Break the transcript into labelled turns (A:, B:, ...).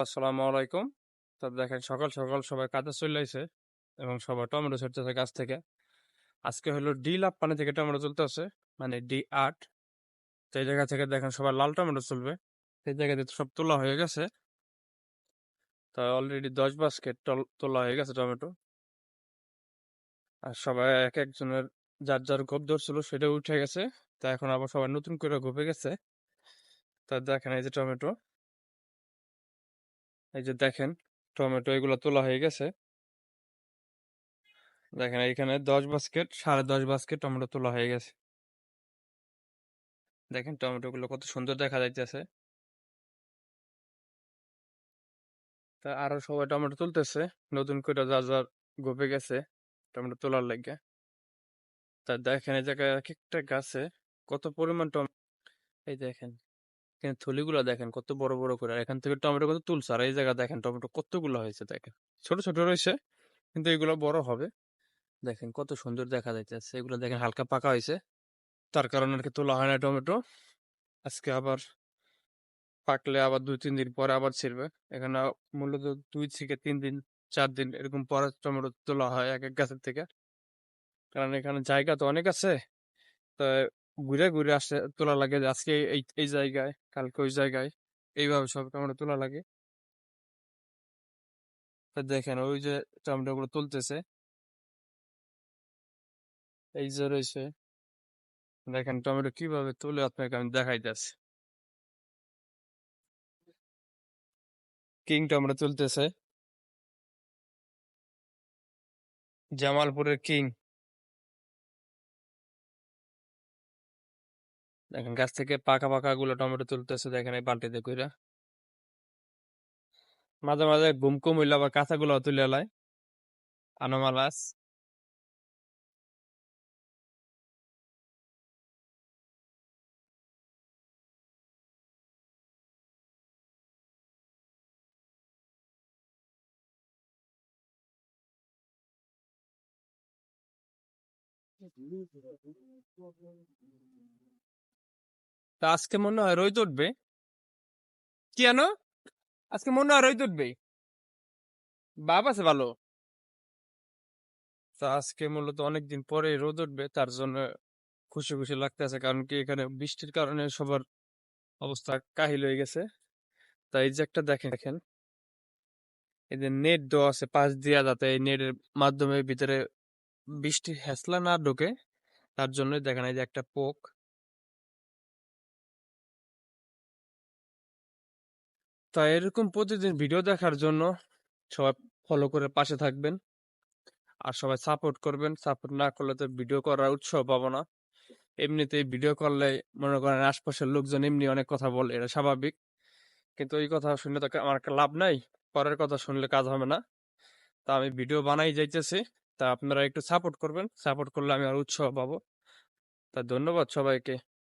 A: আসসালামু আলাইকুম। তো দেখেন সকাল সকাল সবাই কাজে চলে এবং সবাই টমেটো ছেড়তেছে গাছ থেকে। আজকে হলো ডি লাভ পানি থেকে টমেটো তুলতেছে মানে ডি আট। তো এই জায়গা থেকে দেখেন সবাই লাল টমেটো তুলবে সেই জায়গাতে সব তোলা হয়ে গেছে। তো অলরেডি দশ বাস্কেট তোলা হয়ে গেছে টমেটো। আর সবাই এক একজনের যার যার গোপ ধরছিল সেটা উঠে গেছে। তা এখন আবার সবাই নতুন করে গোপে গেছে। তা দেখেন এই যে টমেটো। এই যে দেখেন, টমেটো এগুলো তোলা হয়ে গেছে। দেখেন এখানে দশ বাস্কেট সাড়ে দশ বাস্কেট টমেটো তোলা হয়ে গেছে। দেখেন টমেটো গুলো কত সুন্দর দেখা যাইতেছে। তা আরও সবাই টমেটো তুলতেছে, নতুন করে যা যা গোপে গেছে টমেটো তোলার লাগে তা দেখেন এই জায়গায় এক একটা গাছে কত পরিমাণ টমেটো এই দেখেন। এখানে থলিগুলো দেখেন কত বড় বড় করে। আর এখান থেকে টমেটো কত তুলছে। আর এই জায়গা দেখেন টমেটো কতগুলো হয়েছে দেখেন। ছোট ছোট রয়েছে, কিন্তু এগুলো বড় হবে। দেখেন কত সুন্দর দেখা যাইতেছে। এগুলো দেখেন হালকা পাকা হয়েছে। তার কারণে আর কি তোলা হয় না টমেটো। আজকে আবার পাকলে আবার দুই, তিন দিন পরে আবার ছিড়বে। এখানে মূলত দুই থেকে তিন দিন, চার দিন এরকম পরে টমেটো তোলা হয় এক এক গাছের থেকে। কারণ এখানে জায়গা তো অনেক আছে। তো ঘুরে ঘুরে আসে, তোলা লাগে। যে আজকে এই এই জায়গায়, কালকে ওই জায়গায়। এইভাবে সব টমেটো তোলা লাগে। দেখেন, ওই যে টমেটো গুলো তুলতেছে। এই যে রয়েছে। দেখেন টমেটো কীভাবে তুলে আপনাকে আমি দেখাইতেছি। কিং টমেটো তুলতেছে। জামালপুরের কিং। দেখেন গাছ থেকে পাকা পাকা গুলো টমেটো তুলতেছে, দেখেন এই বালতিতে কইরা। মাঝে মাঝে ঘুম কম হইলে আবার কাঁচা গুলো তুলে লাই আনোমালাস। তা আজকে মনে হয় রোদ উঠবে। কি আজকে মনে হয় রোদ উঠবে বাপ আছে ভালো। তা আজকে মূলত অনেকদিন পরে রোদ উঠবে, তার জন্য খুশি খুশি লাগতেছে, কারণ কি এখানে বৃষ্টির কারণে সবার অবস্থা কাহিল হয়ে গেছে। তা এই যে একটা দেখেন দেখেন। এই যে নেট দেওয়া আছে পাশ দিয়া, যাতে এই নেটের মাধ্যমে ভিতরে বৃষ্টি হেসলা না ঢোকে, তার জন্য দেখেন এই যে একটা পোক। তা এরকম প্রতিদিন ভিডিও দেখার জন্য সবাই ফলো করে পাশে থাকবেন। আর সবাই সাপোর্ট করবেন। সাপোর্ট না করলে তো ভিডিও করার উৎসাহ পাবো না। এমনিতেই ভিডিও করলে মনে করেন আশপাশের লোকজন এমনি অনেক কথা বলে, এটা স্বাভাবিক। কিন্তু ওই কথা শুনলে তো আমার লাভ নাই, পরের কথা শুনলে কাজ হবে না। তা আমি ভিডিও বানাই যাইতেছি, তা আপনারা একটু সাপোর্ট করবেন। সাপোর্ট করলে আমি আর উৎসাহ পাবো। তা ধন্যবাদ সবাইকে।